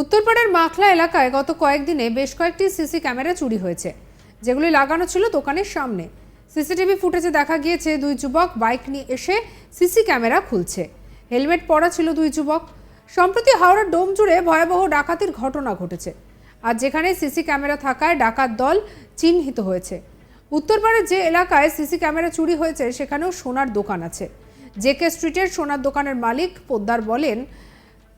উত্তরপাড়ার মাখলা এলাকায় গত কয়েকদিনে বেশ কয়েকটি সিসি ক্যামেরা চুরি হয়েছে, যেগুলি লাগানো ছিল দোকানের সামনে। সিসিটিভি ফুটেজে দেখা গিয়েছে, দুই যুবক বাইক নিয়ে এসে সিসি ক্যামেরা খুলছে। হেলমেট পরা ছিল দুই যুবক। সম্প্রতি হাওড়ার ডোম জুড়ে ভয়াবহ ডাকাতির ঘটনা ঘটেছে। আর যেখানে সিসি ক্যামেরা থাকায় ডাকাত দল চিহ্নিত হয়েছে। উত্তরপাড়ার যে এলাকায় সিসি ক্যামেরা চুরি হয়েছে, সেখানেও সোনার দোকান আছে। জেকে স্ট্রিটের সোনার দোকানের মালিক পোদ্দার বলেন,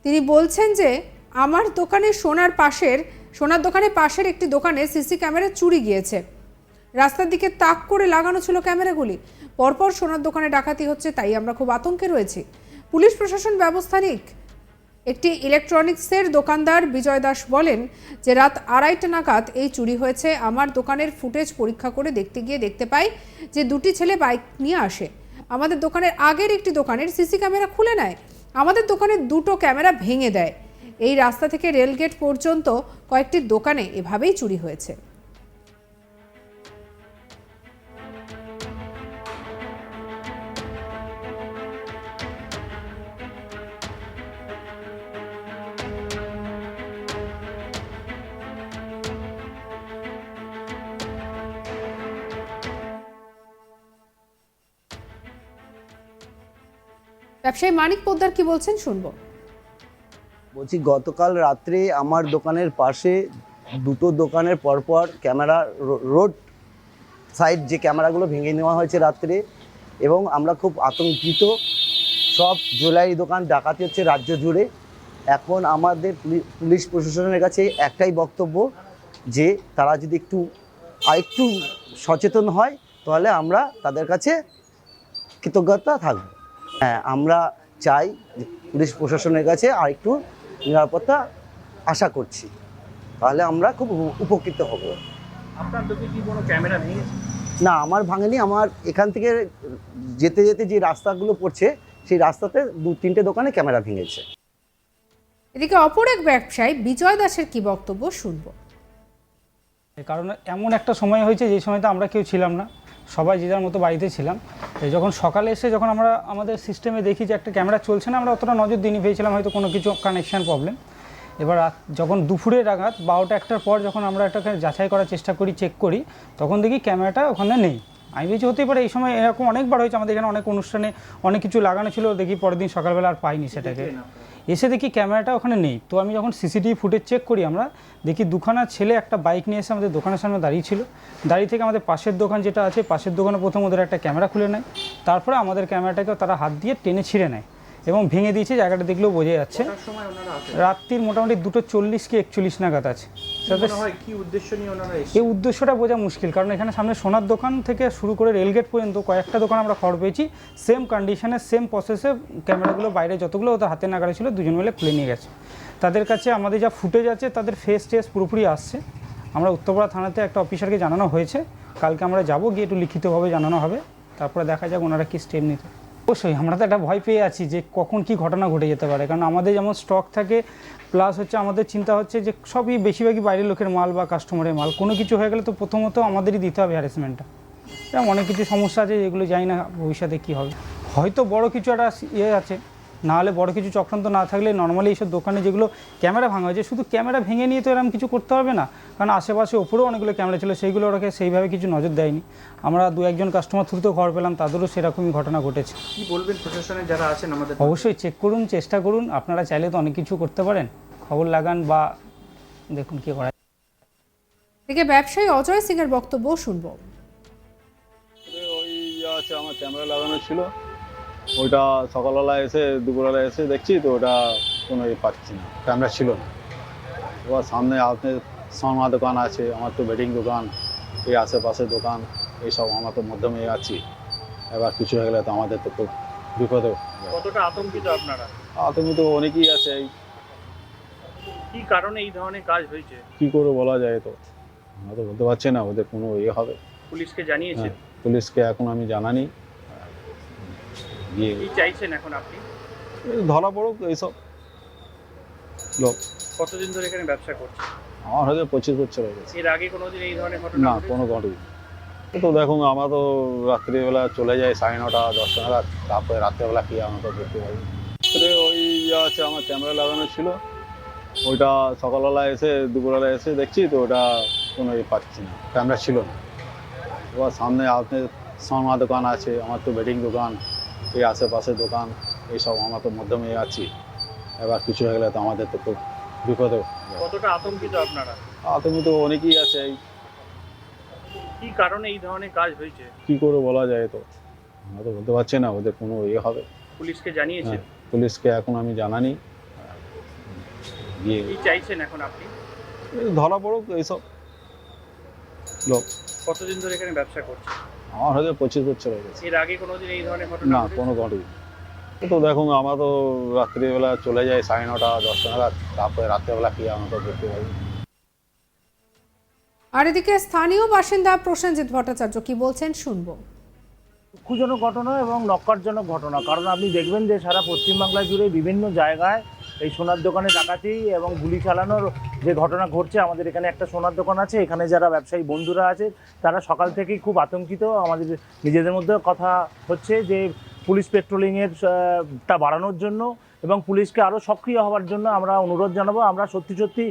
তিনি বলছেন যে আমার দোকানে সোনার পাশের, সোনার দোকানের পাশের একটি দোকানে সিসি ক্যামেরা চুরি গিয়েছে। রাস্তার দিকে তাক করে লাগানো ছিল ক্যামেরাগুলি। পরপর সোনার দোকানে ডাকাতি হচ্ছে, তাই আমরা খুব আতঙ্কে রয়েছি। পুলিশ প্রশাসন ব্যবস্থা নিক একটি ইলেকট্রনিক্সের দোকানদার বিজয় দাস বলেন যে, রাত আড়াইটা নাগাদ এই চুরি হয়েছে। আমার দোকানের ফুটেজ পরীক্ষা করে দেখতে গিয়ে দেখতে পাই যে, দুটি ছেলে বাইক নিয়ে আসে। আমাদের দোকানের আগের একটি দোকানের সিসি ক্যামেরা খুলে নেয়। আমাদের দোকানের দুটো ক্যামেরা ভেঙে দেয়। এই রাস্তা থেকে রেলগেট পর্যন্ত কয়েকটি দোকানে এভাবেই চুরি হয়েছে। ব্যবসায়ী মানিক পোদ্দার কি বলছেন শুনব। বলছি, গতকাল রাত্রে আমার দোকানের পাশে দুটো দোকানের পরপর ক্যামেরা রোড সাইড যে ক্যামেরাগুলো ভেঙে নেওয়া হয়েছে রাত্রে এবং আমরা খুব আতঙ্কিত। সব জুয়েলারি দোকান ডাকাতি হচ্ছে রাজ্য জুড়ে। এখন আমাদের পুলি- পুলিশ প্রশাসনের কাছে একটাই বক্তব্য যে, তারা যদি একটু, আরেকটু সচেতন হয়, তাহলে আমরা তাদের কাছে কৃতজ্ঞতা থাকব। হ্যাঁ আমরা চাই পুলিশ প্রশাসনের কাছে আরেকটু নিরাপত্তা আশা করছি। তাহলে আমরা খুব উপ- উপকৃত হব। আপনার কি কোনো ক্যামেরা ভেঙেছে? না আমার ভাঙেনি। আমার এখান থেকে যেতে যেতে যে রাস্তাগুলো পড়ছে সেই রাস্তাতে দু তিনটে দোকানে ক্যামেরা ভেঙেছে। এদিকে অপর এক ব্যবসায়ী বিজয় দাসের কি বক্তব্য শুনব? কারণ এমন একটা সময় হয়েছে যে সময়তে আমরা কেউ ছিলাম না। সবাই যে যার মতো বাড়িতে ছিলাম। যখন সকালে এসে যখন আমরা আমাদের সিস্টেমে দেখি যে একটা ক্যামেরা চলছে না, আমরা অতটা নজর দিনই পেয়েছিলাম হয়তো কোনো কিছু কানেকশান প্রবলেম এবার যখন দুপুরে রাগাত বারোটা একটার পর যখন আমরা এটাকে যাচাই করার চেষ্টা করি চেক করি, তখন দেখি ক্যামেরাটা ওখানে নেই। আমি ভেবেছি হতেই পারে এই সময় এরকম অনেকবার হয়েছে, আমাদের এখানে অনেক অনুষ্ঠানে অনেক কিছু লাগানো ছিল, দেখি পরের দিন সকালবেলা আর পাইনি সেটাকে। এসে দেখি ক্যামেরাটা ওখানে নেই। তো আমি যখন সিসিটিভি ফুটেজ চেক করি, আমরা দেখি দুখানা ছেলে একটা বাইক নিয়ে এসে আমাদের দোকানের সামনে দাঁড়িয়ে ছিল। দাঁড়িয়ে থেকে আমাদের পাশের দোকান যেটা আছে, পাশের দোকানে প্রথম ওদের একটা ক্যামেরা খুলে নেয়। তারপরে আমাদের ক্যামেরাটাকেও তারা হাত দিয়ে টেনে ছিঁড়ে নেয়। এবং ভেঙে দিয়েছে জায়গাটা দেখলেও বোঝা যাচ্ছে। রাত্রির মোটামুটি দুটো চল্লিশ কি একচল্লিশ নাগাদ আছে। এই উদ্দেশ্যটা বোঝা মুশকিল কারণ এখানে সামনে সোনার দোকান থেকে শুরু করে রেলগেট পর্যন্ত কয়েকটা দোকান আমরা খবর পেয়েছি। সেম কন্ডিশনে সেম প্রসেসে ক্যামেরাগুলো বাইরে যতগুলো ওদের হাতে নাগারে ছিল দুজন মিলে খুলে নিয়ে গেছে। তাদের কাছে আমাদের যা ফুটেজ আছে তাদের ফেস টেস পুরোপুরি আসছে। আমরা উত্তরপাড়া থানাতে একটা অফিসারকে জানানো হয়েছে। কালকে আমরা যাব গিয়ে একটু লিখিতভাবে জানানো হবে। তারপরে দেখা যাক ওনারা কি স্টেপ নিতে। অবশ্যই, আমরা তো একটা ভয় পেয়ে আছি যে কখন কি ঘটনা ঘটে যেতে পারে। কারণ আমাদের যেমন স্টক থাকে প্লাস হচ্ছে আমাদের চিন্তা হচ্ছে যে সবই বেশিরভাগই বাইরের লোকের মাল বা কাস্টমারের মাল। কোনো কিছু হয়ে গেলে তো প্রথমত আমাদেরই দিতে হবে হ্যারাসমেন্টটা এরকম অনেক কিছু সমস্যা আছে, যেগুলো জানি না ভবিষ্যতে কী হবে। হয়তো বড় কিছু একটা ইয়ে আছে না হলে বড় কিছু চক্রান্ত না থাকলে নর্মালি এইসব দোকানে যেগুলো ক্যামেরা ভাঙা হয়েছে শুধু ক্যামেরা ভেঙে নিয়ে তো এরকম কিছু করতে হবে না। কারণ আশেপাশে ওপরেও অনেকগুলো ক্যামেরা ছিল সেইগুলো ওরাকে সেইভাবে কিছু নজর দেয়নি। আমরা দু একজন কাস্টমার থ্রুতেও খবর পেলাম তাদেরও সেরকমই ঘটনা ঘটেছে। কি বলবেন প্রশাসনের যারা আছেন আমাদের অবশ্যই চেক করুন চেষ্টা করুন আপনারা চাইলে তো অনেক কিছু করতে পারেন। খবর লাগান বা দেখুন কী করা। এদিকে ব্যবসায়ী অজয় সিং এর বক্তব্য শুনব। ওই আছে আমার ক্যামেরা লাগানো ছিল। ওইটা সকালবেলা এসে দুপুরবেলা এসে দেখছি তো ওটা কোনো ইয়ে পাচ্ছি না ক্যামেরা ছিল না। এবার সামনে আপনার সোনা দোকান আছে আমার তো বেডিং দোকান এই আশেপাশে দোকান এইসব আমার তো মধ্যমে আছি। এবার কিছু হয়ে গেলে তো আমাদের তো খুব বিপদে কতটা আতঙ্কিত আপনারা? আতঙ্ক তো অনেকেই আছে এই। কি কারণে এই ধরনের কাজ হয়েছে? কি করে বলা যায় তো? আমরা তো বলতে পারছি না ওদের কোনো ইয়ে হবে। পুলিশকে জানিয়েছে হ্যাঁ পুলিশকে এখন আমি জানানি। গিয়ে কি চাইছেন এখন আপনি? ধরা পড়ুক এইসব। লোক। কতদিন ধরে এখানে ব্যবসা করছেন? আমার হয়তো পঁচিশ বছর হয়ে গেছে। এর আগে কোনোদিন এই ধরনের ঘটনা না কোনো ঘটেনি। তো দেখুন আমরা তো রাত্রিবেলা চলে যাই সাড়ে নটা দশটা নাগাদ। তারপরে রাত্রেবেলা কি আমরা তো দেখতে পাই। ওই ইয়ে আছে আমার ক্যামেরা লাগানো ছিল। ওইটা সকালবেলা এসে দুপুরবেলা এসে দেখছি তো ওটা কোনো ইয়ে পাচ্ছি না। ক্যামেরা ছিল না। এবার সামনে আপনার সোনা দোকান আছে আমার তো বেডিং দোকান। এই আশেপাশে দোকান এইসব আমরা তো মধ্যমে আছি। এবার কিছু হয়ে গেলে তো আমাদের তো খুব বিপদে কতটা আতঙ্কিত আপনারা? আতঙ্ক তো অনেকেই আছে এই। কি কারণে এই ধরনের কাজ হয়েছে? কী করে বলা যায় তো? আমরা তো বলতে পারছি না ওদের কোনো ইয়ে হবে। পুলিশকে জানিয়েছে হ্যাঁ, পুলিশকে এখন আমি জানানি। গিয়ে কি চাইছেন এখন আপনি? ধরা পড়ুক এইসব। লোক। কতদিন ধরে এখানে ব্যবসা করছেন? আমার হয়তো পঁচিশ বছর হয়ে গেছে। এর আগে কোনোদিন এই ধরনের ঘটনা না কোনো ঘটেনি। তো দেখুন আমরা তো রাত্রিবেলা চলে যাই সাড়ে নটা দশটা নাগাদ। তারপরে রাত্রেবেলা কি আমরা তো দেখতে পাই। আর এদিকে স্থানীয় বাসিন্দা প্রসেনজিৎ ভট্টাচার্য কি বলছেন শুনব। দুঃখজনক ঘটনা এবং নক্কারজনক ঘটনা। কারণ আপনি দেখবেন যে সারা পশ্চিমবাংলা জুড়ে বিভিন্ন জায়গায় এই সোনার দোকানে ডাকাতি এবং গুলি চালানোর যে ঘটনা ঘটছে, আমাদের এখানে একটা সোনার দোকান আছে। এখানে যারা ব্যবসায়ী বন্ধুরা আছে, তারা সকাল থেকেই খুব আতঙ্কিত। আমাদের নিজেদের মধ্যে কথা হচ্ছে যে, পুলিশ পেট্রোলিংয়ের টা বাড়ানোর জন্য এবং পুলিশকে আরও সক্রিয় হওয়ার জন্য আমরা অনুরোধ জানাব। আমরা সত্যি সত্যি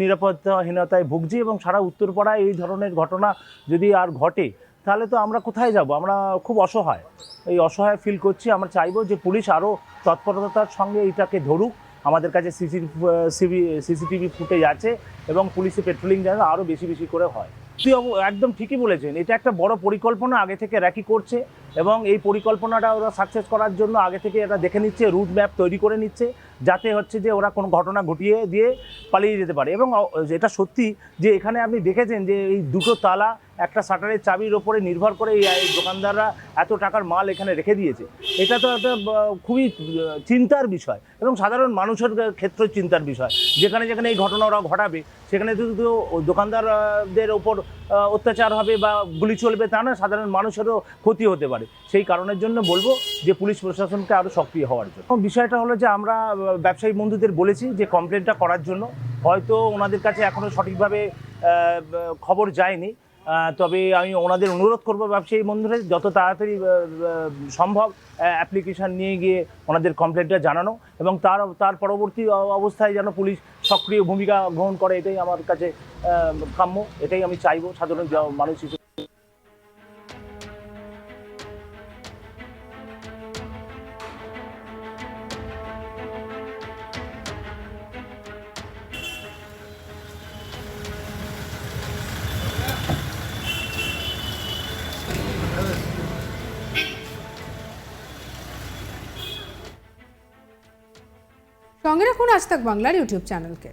নিরাপত্তাহীনতায় ভুগছি এবং সারা উত্তরপাড়ায় এই ধরনের ঘটনা যদি আর ঘটে তাহলে তো আমরা কোথায় যাব? আমরা খুব অসহায়। এই অসহায় ফিল করছি। আমরা চাইব যে পুলিশ আরও তৎপরতার সঙ্গে এটাকে ধরুক। আমাদের কাছে সিসি সিসিটিভি ফুটেজ আছে এবং পুলিশে পেট্রোলিং যেন আরও বেশি বেশি করে হয়। তুই একদম ঠিকই বলেছেন। এটা একটা বড় পরিকল্পনা। আগে থেকে র্যাকি করছে। এবং এই পরিকল্পনাটা ওরা সাকসেস করার জন্য আগে থেকে এটা দেখে নিচ্ছে রুট ম্যাপ তৈরি করে নিচ্ছে, যাতে হচ্ছে যে ওরা কোনো ঘটনা ঘটিয়ে দিয়ে পালিয়ে যেতে পারে। এবং এটা সত্যি যে এখানে আপনি দেখেছেন যে এই দুটো তালা একটা শাটারের চাবির ওপরে নির্ভর করে এই দোকানদাররা এত টাকার মাল এখানে রেখে দিয়েছে। এটা তো একটা খুবই চিন্তার বিষয় এবং সাধারণ মানুষের ক্ষেত্রে চিন্তার বিষয়। যেখানে যেখানে এই ঘটনা ওরা ঘটাবে, সেখানে তো দোকানদারদের ওপর অত্যাচার হবে বা গুলি চলবে, তা না, সাধারণ মানুষেরও ক্ষতি হতে পারে। সেই কারণের জন্য বলব যে পুলিশ প্রশাসনকে আরও সক্রিয় হওয়ার জন্য। বিষয়টা হলো যে আমরা ব্যবসায়ী বন্ধুদের বলেছি যে কমপ্লেনটা করার জন্য। হয়তো ওনাদের কাছে এখনও সঠিকভাবে খবর যায়নি। তবে আমি ওনাদের অনুরোধ করব ব্যবসায়ী বন্ধুদের, যত তাড়াতাড়ি সম্ভব অ্যাপ্লিকেশান নিয়ে গিয়ে ওনাদের কমপ্লেনটা জানানো। এবং তার তার পরবর্তী অবস্থায় যেন পুলিশ সক্রিয় ভূমিকা গ্রহণ করে, এটাই আমার কাছে কাম্য। এটাই আমি চাইব সাধারণ মানুষ হিসেবে। সঙ্গে রাখুন আজ তাক বাংলার ইউটিউব চ্যানেলকে।